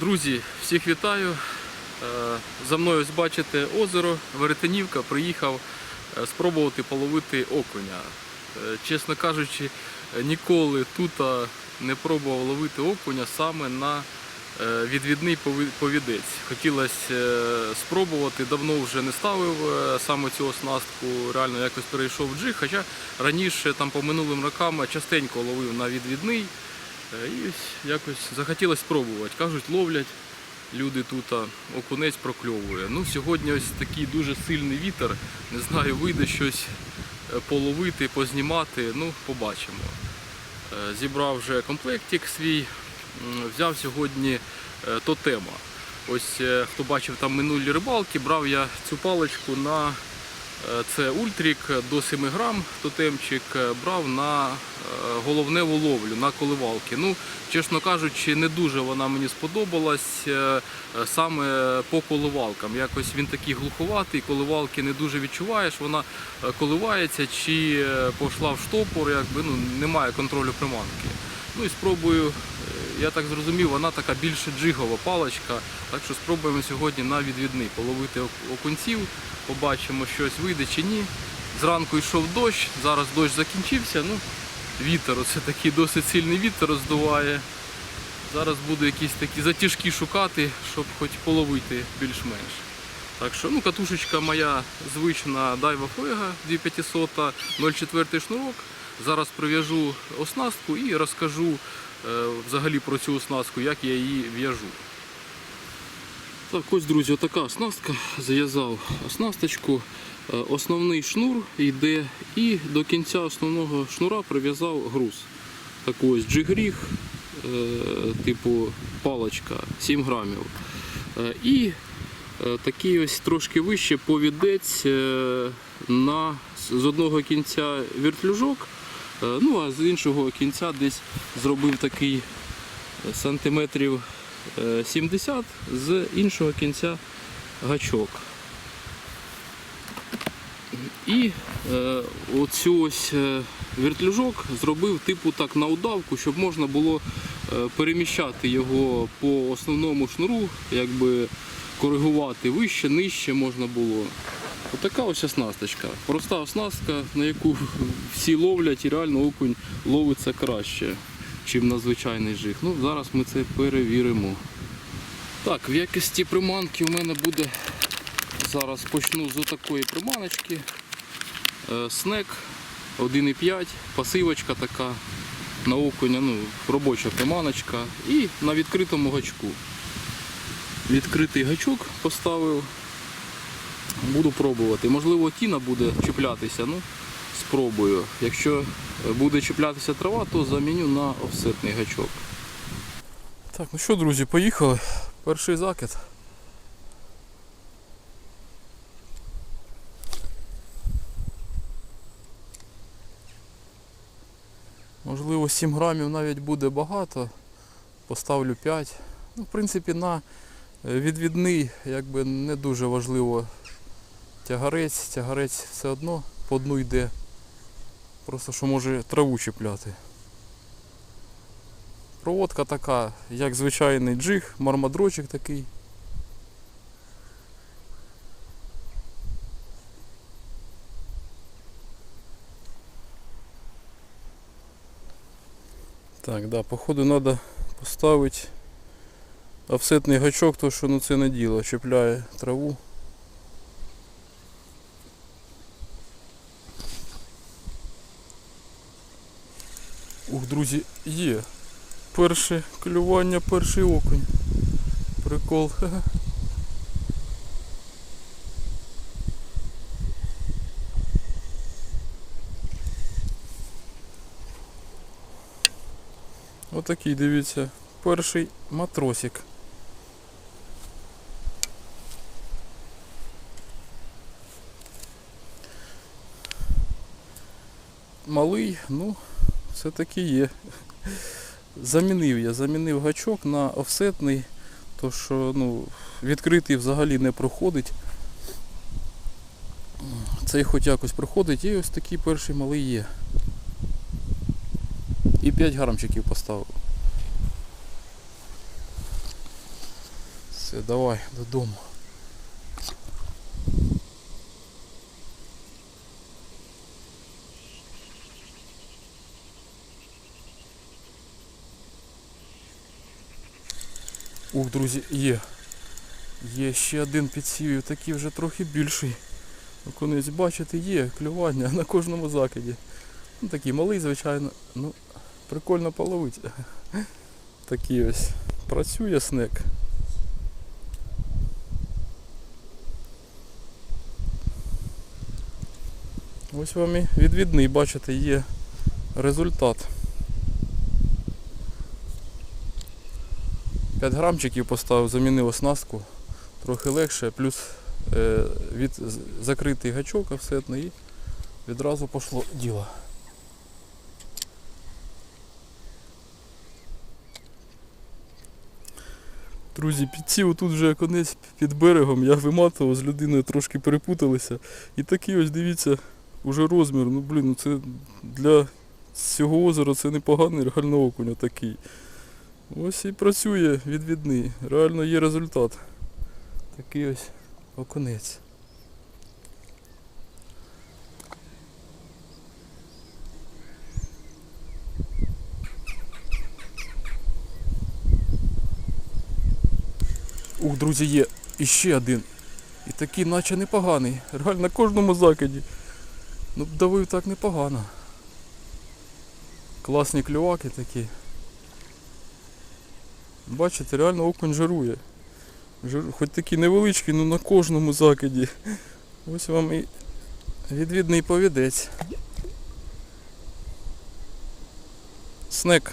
Друзі, всіх вітаю. Е, За мною ось бачите озеро, Веретенівка. Приїхав е, спробувати половити окуня. Е, Чесно кажучи, ніколи тут не пробував ловити окуня саме на відвідний повідець. Хотілося спробувати, давно вже не ставив саме цю оснастку, реально якось перейшов в джиг, хоча раніше там по минулим рокам частенько ловив на відвідний. Е, І ось якось захотілося спробувати. Кажуть, ловлять люди тут, окунець прокльовує. Ну, сьогодні ось такий дуже сильний вітер. Не знаю, вийде щось е, половити, познімати. Ну, побачимо. Е, Зібрав вже комплектик свій. Взяв сьогодні тотема. Ось хто бачив там минулі рибалки, брав я цю паличку на Це ультрік до 7 грам тотемчик брав на е, головневу ловлю, на коливалки. Ну, чесно кажучи, не дуже вона мені сподобалась е, саме по коливалкам. Якось він такий глуховатий, коливалки не дуже відчуваєш, вона е, коливається чи пішла в штопор, якби ну, немає контролю приманки. Ну і спробую, я так зрозумів, вона така більше джигова паличка. Так що спробуємо сьогодні на відвідний половити окунців, побачимо, щось вийде чи ні. Зранку йшов дощ, зараз дощ закінчився. Ну, вітер, оце такий досить сильний вітер роздуває. Зараз буду якісь такі затяжки шукати, щоб хоч половити більш-менш. Так що, ну, катушечка моя звична Daiwa Fuega 2500, 0,4 шнурок. Зараз прив'яжу оснастку і розкажу взагалі про цю оснастку, як я її в'яжу. Так, ось, друзі, отака оснастка. Зав'язав оснасточку. Е, Основний шнур йде і до кінця основного шнура прив'язав груз. Такий ось джигріг, е, типу палочка 7 грамів. Е, І е, такий ось трошки вище повідець е, на, з одного кінця вертлюжок, е, ну а з іншого кінця десь зробив такий е, сантиметрів е, 70, з іншого кінця гачок. І е, оцю ось е, вертлюжок зробив типу так на удавку, щоб можна було е, переміщати його по основному шнуру, якби коригувати вище, нижче можна було. Отака ось оснасточка. Проста оснастка, на яку всі ловлять і реально окунь ловиться краще, ніж на звичайний жиг. Ну, зараз ми це перевіримо. Так, в якості приманки у мене буде Зараз почну з такої приманочки. Е, Снек 1,5, пасивочка така на окуня, ну, робоча приманочка і на відкритому гачку. Відкритий гачок поставив. Буду пробувати. Можливо, тіна буде чіплятися, ну, спробую. Якщо буде чіплятися трава, то заміню на офсетний гачок. Так, ну що, друзі, поїхали. Перший закид. Можливо, 7 грамів навіть буде багато. Поставлю 5. Ну, в принципі, на е, відвідний якби не дуже важливо тягарець. Тягарець все одно по дну йде. Просто що може траву чіпляти. Проводка така, як звичайний джиг, мармадрочик такий. Так, да, походу треба поставити офсетний гачок, то що ну це не діло, чіпляє траву. Друзі, є. Перше клювання, перший окунь. Прикол. Отакий, дивіться, перший матросик. Малий, ну, все-таки є. Замінив я, замінив гачок на офсетний, то що ну, відкритий взагалі не проходить. Цей хоч якось проходить і ось такий перший малий є. І 5 грамчиків поставив. Все, давай додому. Ух, друзі, є. Є ще один підсів, такий вже трохи більший. Окунець, бачите, є клювання на кожному закиді. Ну, такий малий, звичайно. Ну, прикольно половити. Такий ось. Працює снек. Ось вам і відвідний, бачите, є результат. 5 грамчиків поставив, замінив оснастку, трохи легше, плюс е, від закритий гачок офсетний і відразу пішло діло. Друзі, підсів тут вже конець під берегом, я виматував з людиною, трошки перепуталися. І такий ось, дивіться, уже розмір. Ну блін, ну це для цього озера це непоганий реально окунь такий. Ось і працює відвідний. Реально є результат. Такий ось окунець. Ух, друзі, є іще один. І такий наче непоганий. Реально на кожному закиді. Ну давив так непогано. Класні клюваки такі. Бачите, реально окунь жирує. Хоч такий невеличкий, але на кожному закиді. Ось вам і відвідний повідець. Снек.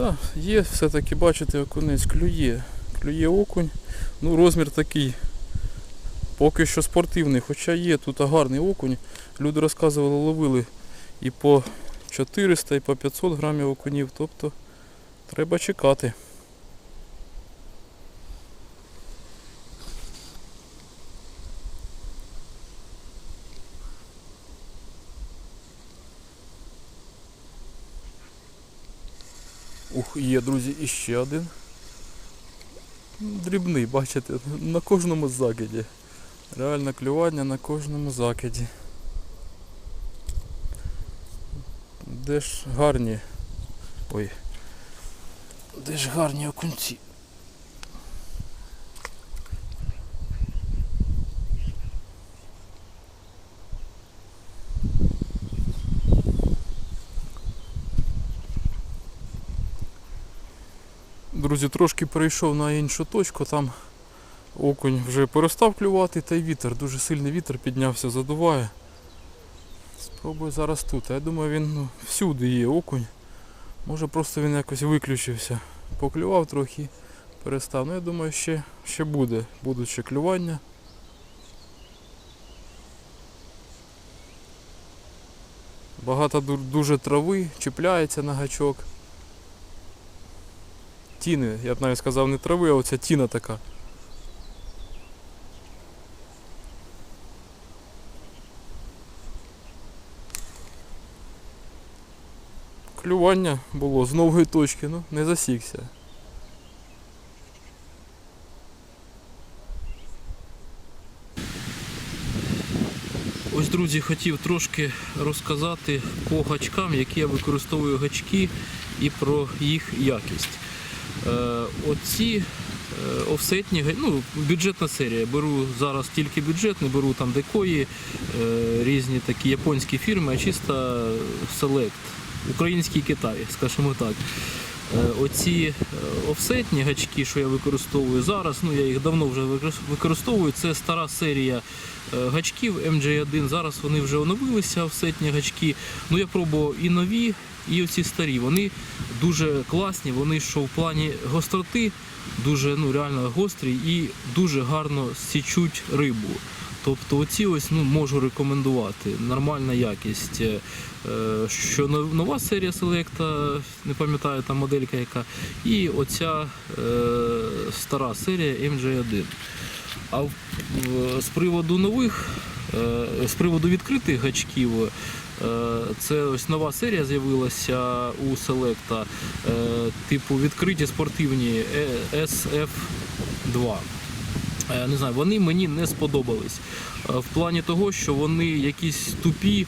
Да, є все-таки, бачите, окунець клює. Клює окунь. Ну, розмір такий. Поки що спортивний, хоча є тут гарний окунь. Люди розказували, ловили і по 400, і по 500 грамів окунів. Тобто треба чекати. Ух, є, друзі, іще один. Дрібний, бачите, на кожному закиді. Реально клювання на кожному закиді. Де ж гарні. Ой. Де ж гарні окунці? Друзі, трошки перейшов на іншу точку, там окунь вже перестав клювати, та й вітер, дуже сильний вітер піднявся, задуває. Спробую зараз тут. Я думаю, він ну, всюди є окунь. Може просто він якось виключився. Поклював трохи, перестав. Ну я думаю, ще, ще буде. Будуть ще клювання. Багато дуже трави, чіпляється на гачок. Тіни, я б навіть сказав не трави, а оця тіна така. Клювання було з нової точки, ну не засікся. Ось, друзі, хотів трошки розказати по гачкам, які я використовую гачки і про їх якість. Е, оці е, офсетні, ну, бюджетна серія. Беру зараз тільки бюджет, не беру там декої, е, різні такі японські фірми, а чисто селект. Український Китай, скажімо так. Оці офсетні гачки, що я використовую зараз, ну я їх давно вже використовую. Це стара серія гачків MJ1. Зараз вони вже оновилися, офсетні гачки. Ну я пробував і нові, і оці старі. Вони дуже класні, вони що в плані гостроти, дуже ну, реально гострі і дуже гарно січуть рибу. Тобто оці ось ну, можу рекомендувати. Нормальна якість. Е, Що нова серія Selecta, не пам'ятаю там моделька яка, і оця е, стара серія MJ1. А з приводу нових, е, з приводу відкритих гачків, це ось нова серія з'явилася у е, типу відкриті спортивні е, SF2. Е, Не знаю, вони мені не сподобались. Е, В плані того, що вони якісь тупі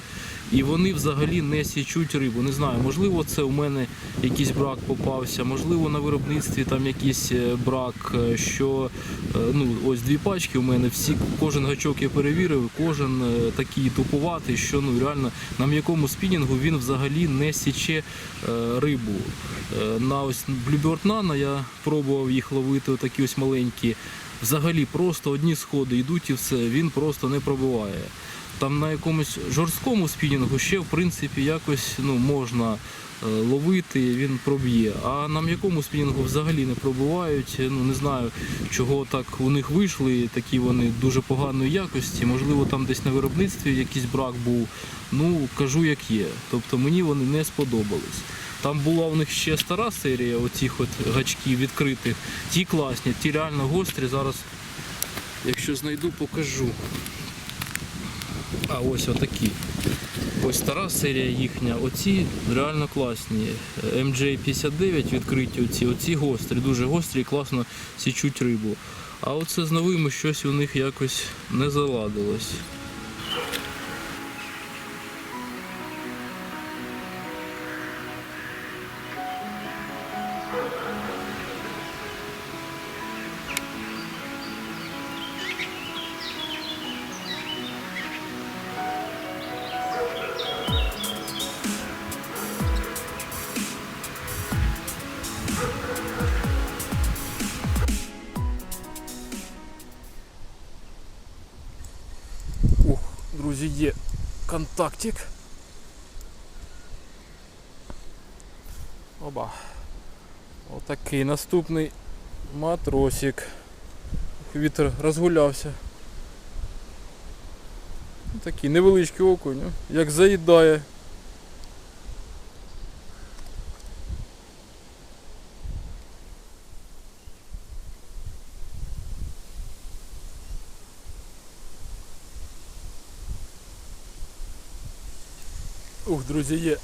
і вони взагалі не січуть рибу. Не знаю, можливо, це у мене якийсь брак попався, можливо, на виробництві там якийсь е, брак, що ну, ось дві пачки у мене, всі, кожен гачок я перевірив, кожен такий тупуватий, що ну реально на м'якому спінінгу він взагалі не січе рибу. На ось Bluebird я пробував їх ловити, отакі ось маленькі. Взагалі просто одні сходи йдуть і все, він просто не пробиває. Там на якомусь жорсткому спінінгу ще в принципі якось ну, можна е, ловити, він проб'є. А на м'якому спінінгу взагалі не пробувають. Ну не знаю, чого так у них вийшли, такі вони дуже поганої якості. Можливо, там десь на виробництві якийсь брак був. Ну кажу, як є. Тобто мені вони не сподобались. Там була у них ще стара серія оцих от гачків відкритих. Ті класні, ті реально гострі. Зараз, якщо знайду, покажу. А ось отакі. Ось стара серія їхня. Оці реально класні. MJ59 відкриті оці, оці гострі, дуже гострі і класно січуть рибу. А оце з новими щось у них якось не заладилось. Контактик. Оба. Отакий наступний матросик. Вітер розгулявся. Такий невеличкий окунь, як заїдає. Ух, друзі, є.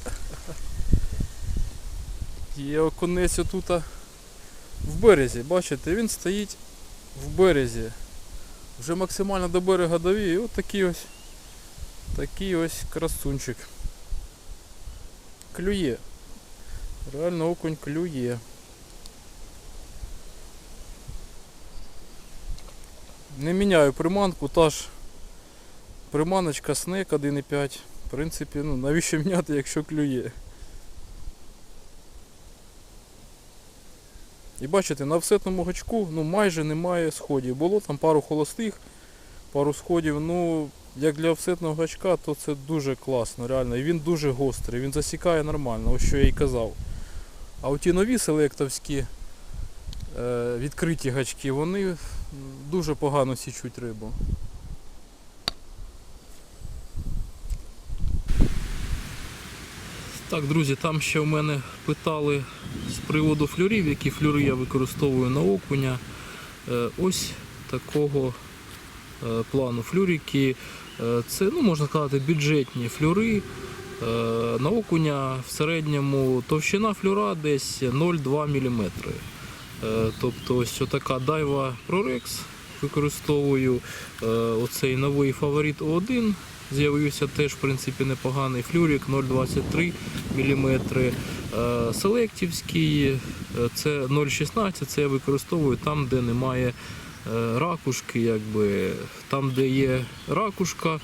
Є окунець отут в березі. Бачите, він стоїть в березі. Вже максимально до берега довів. І от такий ось такий ось красунчик. Клює. Реально окунь клює. Не міняю приманку, та ж приманочка снек 1.5. В принципі, ну навіщо міняти, якщо клює. І бачите, на всетному гачку ну, майже немає сходів. Було там пару холостих, пару сходів. Ну, як для офсетного гачка, то це дуже класно, реально. І він дуже гострий, він засікає нормально, ось що я і казав. А оті нові селектовські е, відкриті гачки, вони дуже погано січуть рибу. Так, друзі, там ще в мене питали з приводу флюрів, які флюри я використовую на окуня. Е, Ось такого е, плану флюрики. Е, Це, ну, можна сказати, бюджетні флюри. На окуня в середньому товщина флюра десь 0,2 мм. Тобто ось така дайва ProRex використовую. Оцей новий фаворит О1 з'явився теж в принципі непоганий флюрик 0,23 мм. Селектівський е, це 0,16, це я використовую там, де немає е, ракушки. Якби. Там, де є ракушка,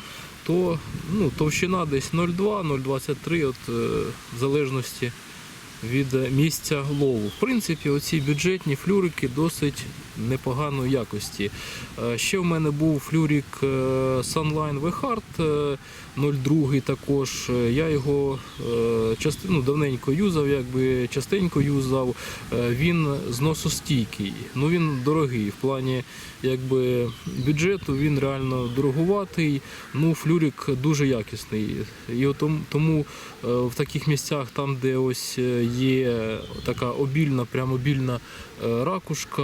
то ну, товщина десь 0,2-0,23, от, е, в залежності від місця лову. В принципі, оці бюджетні флюрики досить непоганої якості. Е, Ще в мене був флюрік е, Sunline V-Hard е, 02 також. Е, Я його е, части- ну, давненько юзав, якби частенько юзав. Він зносостійкий. Ну він дорогий. В плані якби, бюджету він реально дорогуватий. Ну, флюрік дуже якісний. І тому в таких місцях, там, де ось є така обільна, прямо обільна е, ракушка,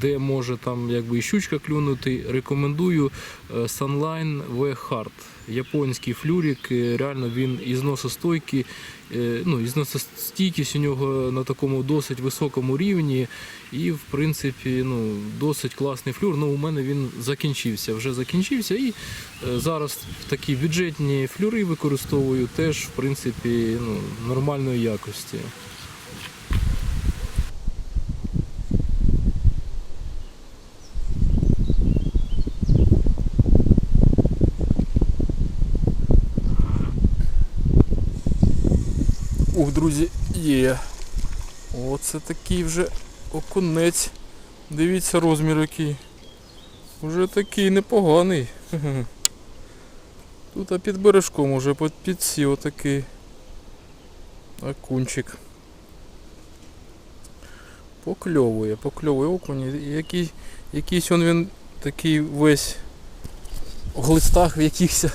де може там якби і щучка клюнути, рекомендую е, Sunline V Hard. Японський флюрік, е, реально він е, ну, і зносостійкість у нього на такому досить високому рівні. І, в принципі, ну, досить класний флюр. Ну, у мене він закінчився, вже закінчився. І е, зараз такі бюджетні флюри використовую теж, в принципі, ну, нормальної якості. Ух, друзі, є. Оце такий вже окунець. Дивіться розмір який. Уже такий непоганий. Тут а під бережком уже під- підсів отакий окунчик. Покльовує, покльовує окунь. Який, якийсь он він такий весь в глистах в якихось.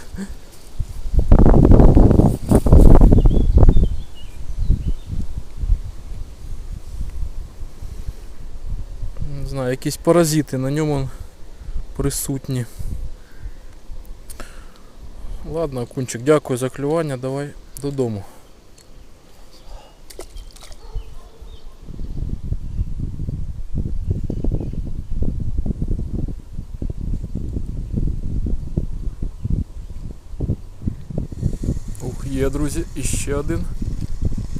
Не знаю, якісь паразити на ньому присутні. Ладно, окунчик, дякую за клювання, давай додому. Ух, є, друзі, іще один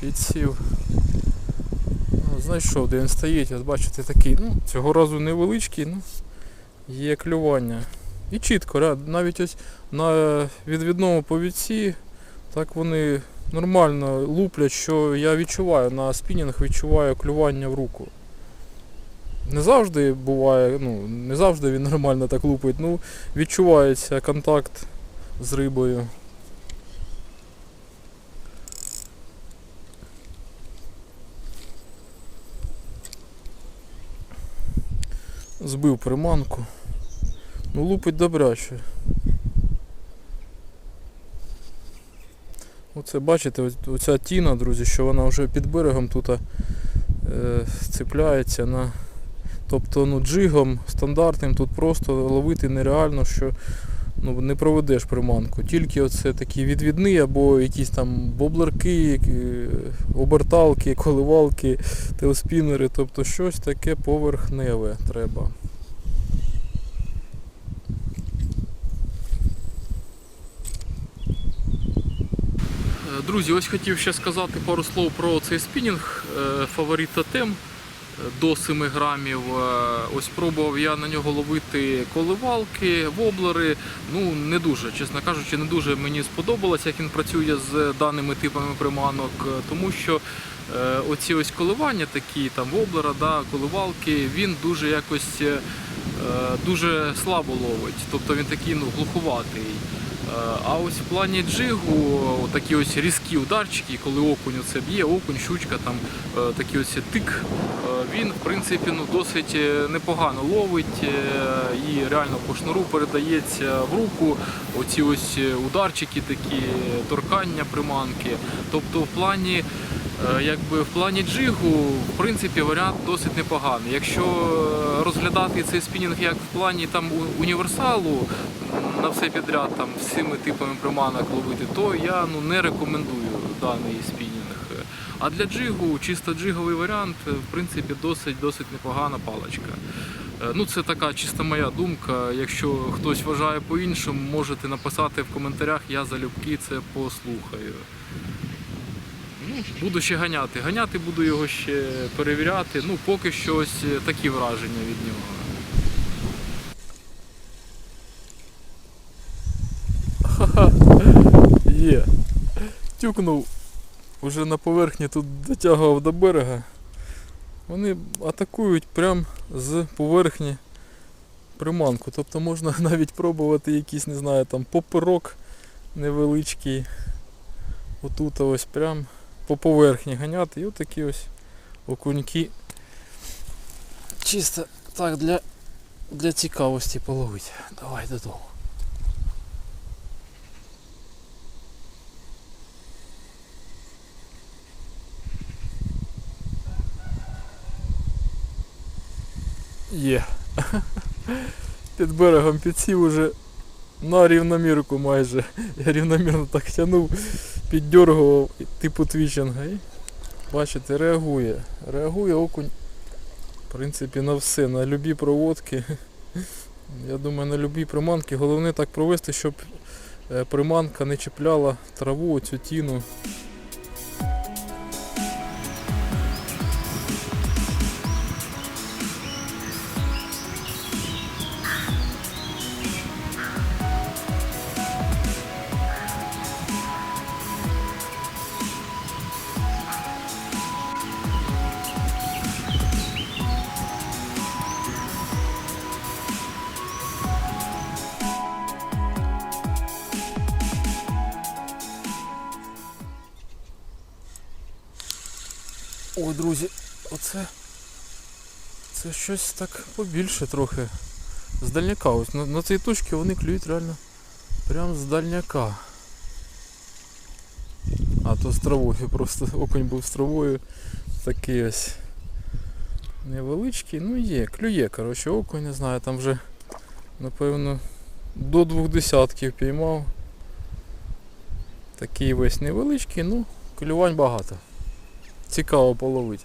підсів. Ну, знайшов, де він стоїть, от бачите, такий, ну, цього разу невеличкий, ну, є клювання. І чітко, навіть ось на відвідному повідці, так вони нормально луплять, що я відчуваю, на спінінг відчуваю клювання в руку. Не завжди буває, ну, не завжди він нормально так лупить, ну, відчувається контакт з рибою. Збив приманку. Ну лупить добряче. Оце бачите, оця тіна, друзі, що вона вже під берегом тут е, цепляється на. Тобто ну, джигом стандартним тут просто ловити нереально, що ну, не проведеш приманку. Тільки оце такі відвідні або якісь там боблерки, е, оберталки, коливалки, телеспінери, тобто щось таке поверхневе треба. Е, Друзі, ось хотів ще сказати пару слов про цей спінінг е, фаворит тотем е, до 7 грамів. Е, Ось пробував я на нього ловити коливалки, воблери. Ну не дуже, чесно кажучи, не дуже мені сподобалось, як він працює з даними типами приманок, е, тому що е, оці ось коливання, такі там воблера, да, коливалки, він дуже якось дуже слабо ловить. Тобто він такий ну, глухуватий. А ось в плані джигу такі ось різкі ударчики, коли окунь це б'є, окунь, щучка, там е, такий ось тик, е, він в принципі ну, досить е, непогано ловить і реально по шнуру передається в руку. Оці ось ударчики, такі торкання приманки. Тобто в плані Якби в плані джигу, в принципі, варіант досить непоганий. Якщо розглядати цей спінінг як в плані там універсалу на все підряд, там всіми типами приманок ловити, то я ну не рекомендую даний спінінг. А для джигу, чисто джиговий варіант, в принципі, досить досить непогана паличка. Е, Ну, це така чисто моя думка. Якщо хтось вважає по-іншому, можете написати в коментарях, я залюбки це послухаю. Буду ще ганяти. Ганяти буду його ще перевіряти. Ну, поки що ось е, такі враження від нього. Є. Тюкнув. Уже на поверхні тут дотягував до берега. Вони атакують прямо з поверхні приманку. Тобто можна навіть пробувати якийсь, не знаю, там поперок невеличкий. Отут ось прям по поверхні ганяти. І отакі ось окуньки. Чисто так для, для цікавості половити. Давай додому. Є. Під берегом підсів уже на рівномірку майже. Я рівномірно так тягнув, піддергував типу твічинга і бачите, реагує. Реагує окунь. В принципі, на все, на любі проводки. Я думаю, на любі приманки. Головне так провести, щоб е, приманка не чіпляла траву, оцю тіну. Ой, друзі, оце. Це щось так побільше трохи. З дальняка. Ось на, на цій точці вони клюють реально прям з дальняка. А то з травою, просто окунь був з травою. Такий ось невеличкий. Ну є, клює, коротше, окунь, не знаю, там вже напевно до двох десятків піймав. Такий весь невеличкий, ну, клювань багато. Цікаво половити.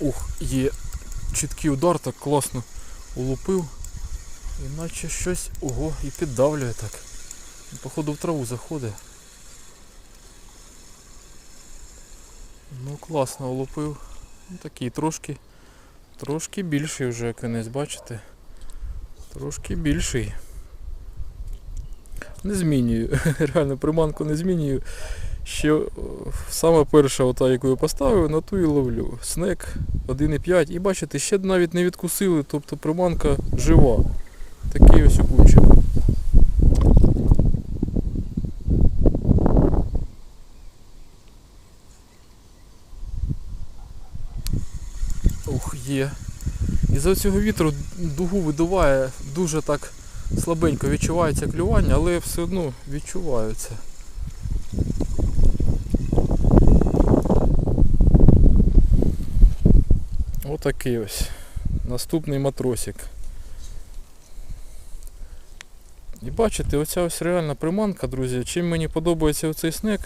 Ух, є чіткий удар, так класно улупив. Іначе щось. Ого, і піддавлює так. Походу в траву заходить. Ну класно улупив. Ну, такий трошки. Трошки більший вже кінець, бачите? Трошки більший. Не змінюю. Реально приманку не змінюю. Ще саме перша, ота, яку я поставив, на ту і ловлю. Снек 1,5. І бачите, ще навіть не відкусили, тобто приманка жива. Такий ось окунчик. Є. Із-за цього вітру дугу видуває дуже так слабенько відчувається клювання, але все одно відчуваються. Отакий ось. Наступний матросик. І бачите, оця ось реальна приманка, друзі. Чим мені подобається оцей снек,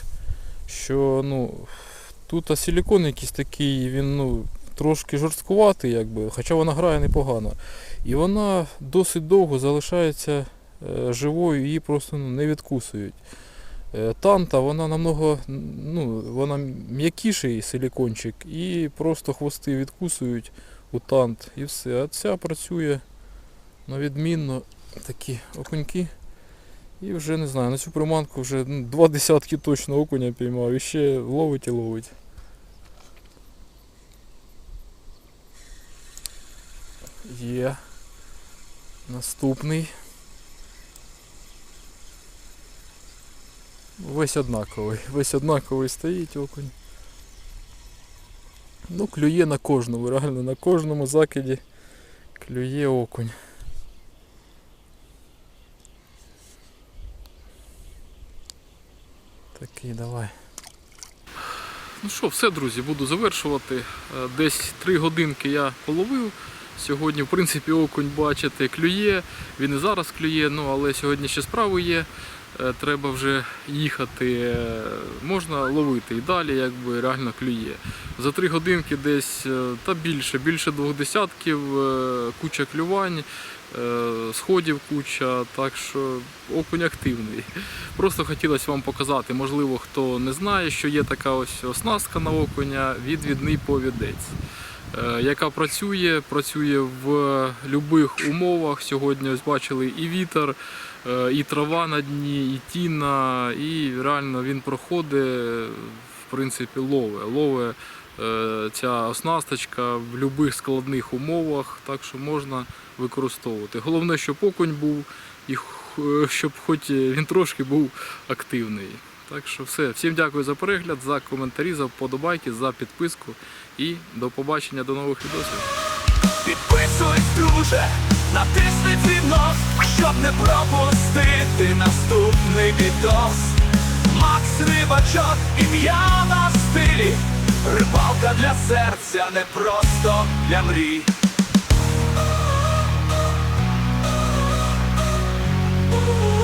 що ну, тут силікон якийсь такий, він ну, трошки жорсткуватий, якби, хоча вона грає непогано. І вона досить довго залишається е, живою, її просто ну, не відкусують. Е, Танта, вона намного ну, вона м'якіший силікончик і просто хвости відкусують у тант і все. А ця працює на відмінно такі окуньки. І вже не знаю, на цю приманку вже ну, два десятки точно окуня піймав і ще ловить і ловить. Є. Наступний. Весь однаковий. Весь однаковий стоїть окунь. Ну, клює на кожному, реально на кожному закиді клює окунь. Такий, давай. Ну що, все, друзі, буду завершувати. Е, Десь 3 годинки я половив. Сьогодні, в принципі, окунь, бачите, клює. Він і зараз клює, ну але сьогодні ще справи є. Е, Треба вже їхати. Е, Можна ловити і далі, якби реально клює. За 3 годинки десь е, та більше, більше двох десятків, куча клювань, сходів куча, так що окунь активний. Просто хотілося вам показати, можливо, хто не знає, що є така ось оснастка на окуня, відвідний повідець. Е, яка працює, працює в будь-яких умовах. Сьогодні ось бачили і вітер, е, і трава на дні, і тіна, і реально він проходить, в принципі, лове. Лове е, ця оснасточка в будь-яких складних умовах, так що можна використовувати. Головне, щоб окунь був і щоб хоч він трошки був активний. Так що все. Всім дякую за перегляд, за коментарі, за вподобайки, за підписку і до побачення, до нових відосів. Підписуйсь, друже, натисни нос, щоб не пропустити наступний відос. Макс рибачок, ім'я на стилі. Рибалка для серця, не просто для мрій. Ooh.